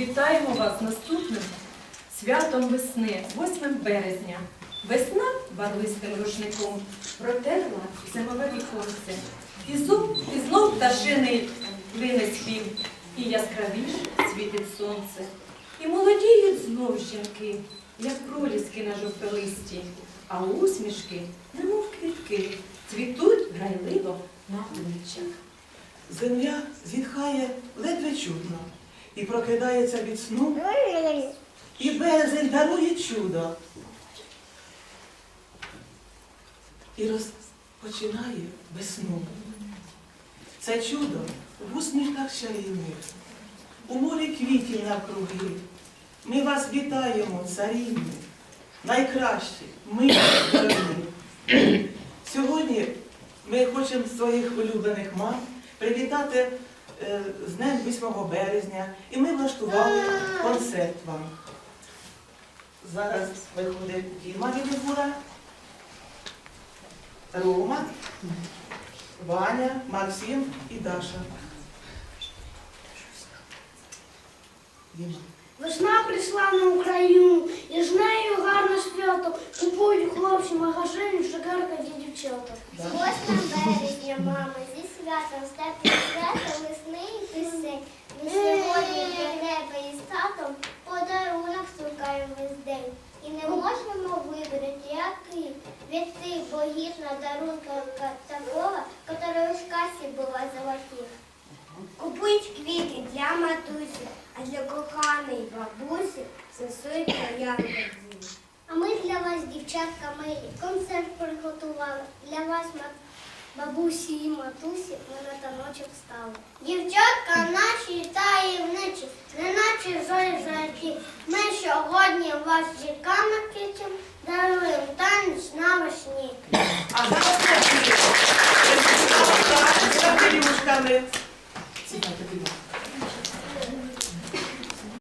Вітаємо вас наступним святом весни, 8 березня. Весна барвистим рушником протерла зимове віконце. І і знов пташиний лине спів, і яскравіш світить сонце. І молодіють знов жінки, як проліски на жовтолисті, а усмішки, немов квітки, цвітуть грайливо на обличчях. Земля зітхає ледве чутно і прокидається від сну, і березень дарує чудо. І розпочинає весну. Це чудо в усмішках чарівних, у морі квітів навкруги. Ми вас вітаємо, царівни, найкращі, ми. Сьогодні ми хочемо своїх улюблених мам привітати з Днем 8 березня, і ми влаштували концерт вам. Зараз виходить Діма Вілігура, Рома, Ваня, Максим і Даша. Діма. Весна прийшла на Україну, і з нею гарне свято. Купують хлопці магазині шикарні дівчата. Да. 8 березня, мама, зі святом, з теплим святом, весни і пісень. Ми сьогодні для тебе із татом подарунок шукаємо весь день. І не можемо вибрати, який від тих богів на дарунка такого, который в касі була золотих. Купують квіти для матусі, а для коханої бабусі сосують троянди. А ми для вас, дівчатка милі, концерт приготували. Для вас, ма- бабусі і матусі, ми на таночок стали. Дівчатка наші таємничі, неначе зорі золоті. Ми сьогодні вас зірками кичем, даруємо танець на весні.